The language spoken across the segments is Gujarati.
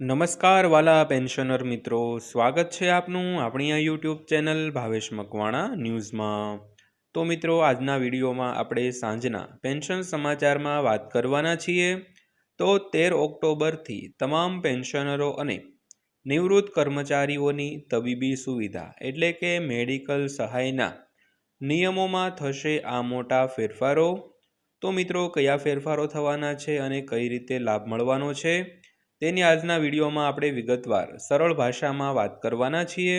નમસ્કાર વાલા પેન્શનર મિત્રો, સ્વાગત છે આપનું આપણી આ યુટ્યુબ ચેનલ ભાવેશ મકવાણા ન્યૂઝમાં. તો મિત્રો, આજના વિડીયોમાં આપણે સાંજના પેન્શન સમાચારમાં વાત કરવાના છીએ. તો તેર ઓક્ટોબરથી તમામ પેન્શનરો અને નિવૃત્ત કર્મચારીઓની તબીબી સુવિધા, એટલે કે મેડિકલ સહાયના નિયમોમાં થશે આ મોટા ફેરફારો. તો મિત્રો, કયા ફેરફારો થવાના છે અને કઈ રીતે લાભ મળવાનો છે? તેની આજના વિડીયોમાં આપણે વિગતવાર સરળ ભાષામાં વાત કરવાના છીએ.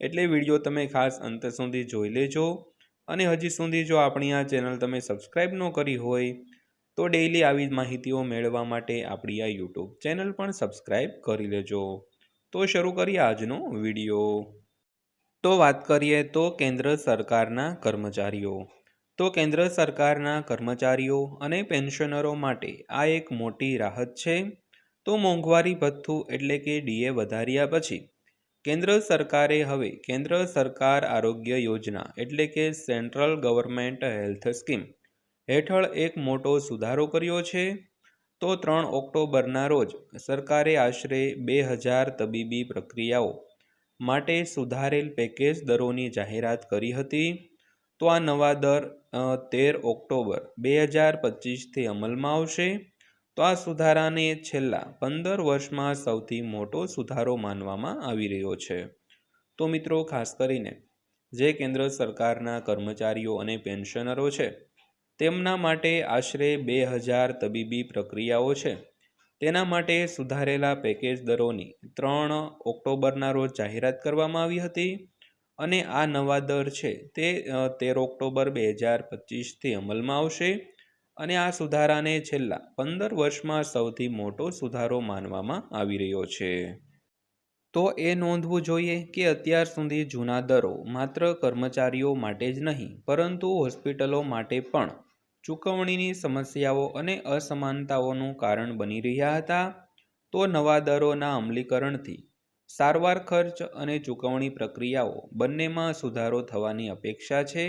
એટલે વીડિયો તમે ખાસ અંત સુધી જોઈ લેજો. અને હજી સુધી જો આપણી આ ચેનલ તમે સબસ્ક્રાઈબ ન કરી હોય, તો ડેઈલી આવી માહિતીઓ મેળવવા માટે આપણી આ યુટ્યુબ ચેનલ પણ સબસ્ક્રાઈબ કરી લેજો. તો શરૂ કરીએ આજનો વીડિયો. તો વાત કરીએ તો કેન્દ્ર સરકારના કર્મચારીઓ. તો કેન્દ્ર સરકારના કર્મચારીઓ અને પેન્શનરો માટે આ એક મોટી રાહત છે. તો મોંઘવારી ભથ્થું એટલે કે ડીએ વધાર્યા પછી કેન્દ્ર સરકારે હવે કેન્દ્ર સરકાર આરોગ્ય યોજના એટલે કે સેન્ટ્રલ ગવર્મેન્ટ હેલ્થ સ્કીમ હેઠળ એક મોટો સુધારો કર્યો છે. તો ત્રણ ઓક્ટોબરના રોજ સરકારે આશરે બે હજાર તબીબી પ્રક્રિયાઓ માટે સુધારેલ પેકેજ દરોની જાહેરાત કરી હતી. તો આ નવા દર તેર ઓક્ટોબર બે હજાર પચીસથી અમલમાં આવશે. તો આ સુધારાને છેલ્લા પંદર વર્ષમાં સૌથી મોટો સુધારો માનવામાં આવી રહ્યો છે. તો મિત્રો, ખાસ કરીને જે કેન્દ્ર સરકારના કર્મચારીઓ અને પેન્શનરો છે, તેમના માટે આશરે બે હજાર તબીબી પ્રક્રિયાઓ છે. તેના માટે સુધારેલા પેકેજ દરોની ત્રણ ઓક્ટોબરના રોજ જાહેરાત કરવામાં આવી હતી અને આ નવા દર છે તે તેર ઓક્ટોબર બે હજાર પચીસથી અમલમાં આવશે. અને આ સુધારાને છેલ્લા પંદર વર્ષમાં સૌથી મોટો સુધારો માનવામાં આવી રહ્યો છે. તો એ નોંધવું જોઈએ કે અત્યાર સુધી જૂના દરો માત્ર કર્મચારીઓ માટે જ નહીં, પરંતુ હોસ્પિટલો માટે પણ ચૂકવણીની સમસ્યાઓ અને અસમાનતાઓનું કારણ બની રહ્યા હતા. તો નવા દરોના અમલીકરણથી સારવાર ખર્ચ અને ચૂકવણી પ્રક્રિયાઓ બંનેમાં સુધારો થવાની અપેક્ષા છે.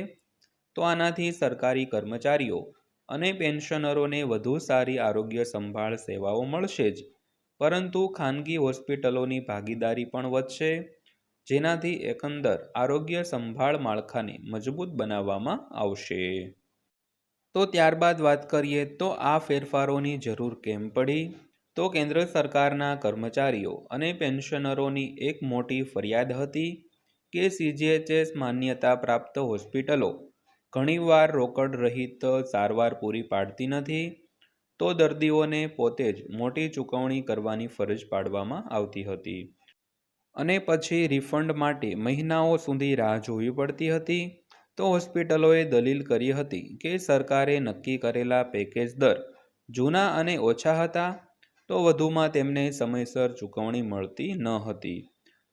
તો આનાથી સરકારી કર્મચારીઓ અને પેન્શનરોને વધુ સારી આરોગ્ય સંભાળ સેવાઓ મળશે જ. પરંતુ ખાનગી હોસ્પિટલોની ભાગીદારી પણ વધશે. જેનાથી એકંદર આરોગ્ય સંભાળ માળખાને મજબૂત બનાવવામાં આવશે. તો ત્યારબાદ વાત કરીએ તો આ ફેરફારોની જરૂર કેમ પડી? તો કેન્દ્ર સરકારના કર્મચારીઓ અને પેન્શનરોની એક મોટી ફરિયાદ હતી કે સીજીએચએસ માન્યતા પ્રાપ્ત હોસ્પિટલો ઘણીવાર રોકડ રહિત સારવાર પૂરી પાડતી નથી, તો દર્દીઓને પોતે જ મોટી ચૂકવણી કરવાની ફરજ પાડવામાં આવતી હતી. અને પછી રિફંડ માટે મહિનાઓ સુધી રાહ જોવી પડતી હતી, તો હોસ્પિટલોએ દલીલ કરી હતી કે સરકારે નક્કી કરેલા પેકેજ દર જૂના અને ઓછા હતા, તો વધુમાં તેમને સમયસર ચૂકવણી મળતી ન હતી.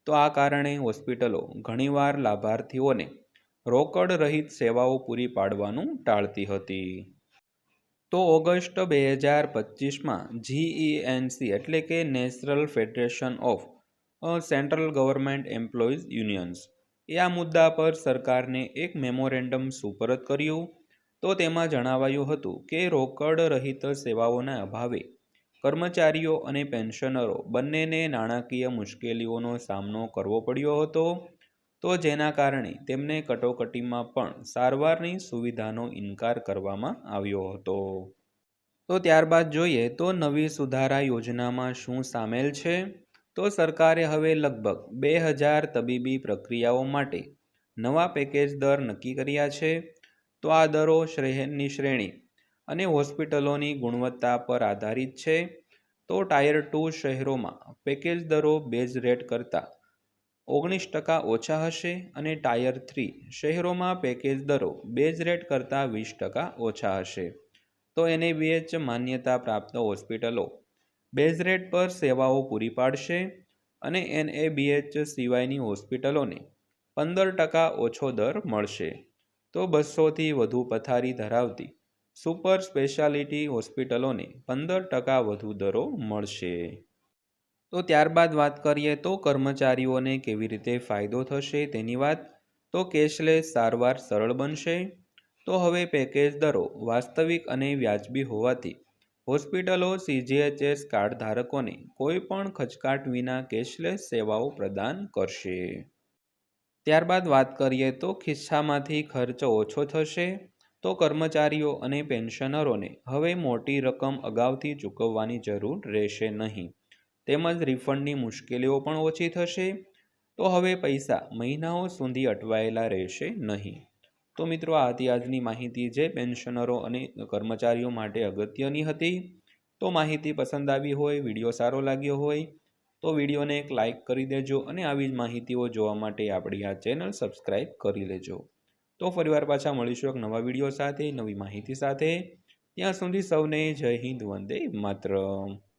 તો આ કારણે હોસ્પિટલો ઘણીવાર લાભાર્થીઓને રોકડ રહિત સેવાઓ પૂરી પાડવાનું ટાળતી હતી. તો ઓગસ્ટ બે હજાર પચીસમાં જીઈએનસી એટલે કે national federation of central government employees unions. એ આ મુદ્દા પર સરકારને એક મેમોરેન્ડમ સુપરત કર્યું. તો તેમાં જણાવાયું હતું કે રોકડ રહિત સેવાઓના અભાવે કર્મચારીઓ અને પેન્શનરો બંનેને નાણાકીય મુશ્કેલીઓનો સામનો કરવો પડ્યો હતો. તો જેના કારણે તેમને કટોકટીમાં પણ સારવારની સુવિધાનો ઇનકાર કરવામાં આવ્યો હતો. તો ત્યારબાદ જોઈએ તો નવી સુધારા યોજનામાં શું સામેલ છે? તો સરકારે હવે લગભગ બે હજાર તબીબી પ્રક્રિયાઓ માટે નવા પેકેજ દર નક્કી કર્યા છે. તો આ દરો શહેરની શ્રેણી અને હોસ્પિટલોની ગુણવત્તા પર આધારિત છે. તો ટાયર ટુ શહેરોમાં પેકેજ દરો બેઝ રેટ કરતાં ઓગણીસ ટકા ઓછા હશે અને ટાયર થ્રી શહેરોમાં પેકેજ દરો બેઝ રેટ કરતાં વીસ ટકા ઓછા હશે. તો એને બીએચ માન્યતા પ્રાપ્ત હોસ્પિટલો બેઝ રેટ પર સેવાઓ પૂરી પાડશે અને એનએબીએચ સિવાયની હોસ્પિટલોને પંદર ટકા ઓછો દર મળશે. તો બસોથી વધુ પથારી ધરાવતી સુપર સ્પેશિયાલિટી હોસ્પિટલોને પંદર ટકા વધુ દરો મળશે. તો ત્યારબાદ વાત કરીએ તો કર્મચારીઓને કેવી રીતે ફાયદો થશે તેની વાત. તો કેશલેસ સારવાર સરળ બનશે. તો હવે પેકેજ દરો વાસ્તવિક અને વ્યાજબી હોવાથી હોસ્પિટલો સીજીએચએસ કાર્ડ ધારકોને કોઈ પણ ખચકાટ વિના કેશલેસ સેવાઓ પ્રદાન કરશે. ત્યારબાદ વાત કરીએ તો ખિસ્સામાંથી ખર્ચ ઓછો થશે. તો કર્મચારીઓ અને પેન્શનરોને હવે મોટી રકમ અગાઉથી ચૂકવવાની જરૂર રહેશે નહીં. તેમજ રિફંડની મુશ્કેલીઓ પણ ઓછી થશે. તો હવે પૈસા મહિનાઓ સુધી અટવાયેલા રહેશે નહીં. તો મિત્રો, આ હતી આજની માહિતી જે પેન્શનરો અને કર્મચારીઓ માટે અગત્યની હતી. તો માહિતી પસંદ આવી હોય, વીડિયો સારો લાગ્યો હોય, તો વિડીયોને એક લાઇક કરી દેજો અને આવી જ માહિતીઓ જોવા માટે આપણી આ ચેનલ સબસ્ક્રાઈબ કરી લેજો. તો ફરીવાર પાછા મળીશું એક નવા વીડિયો સાથે, નવી માહિતી સાથે. ત્યાં સુધી સૌને જય હિન્દ, વંદે માતરમ.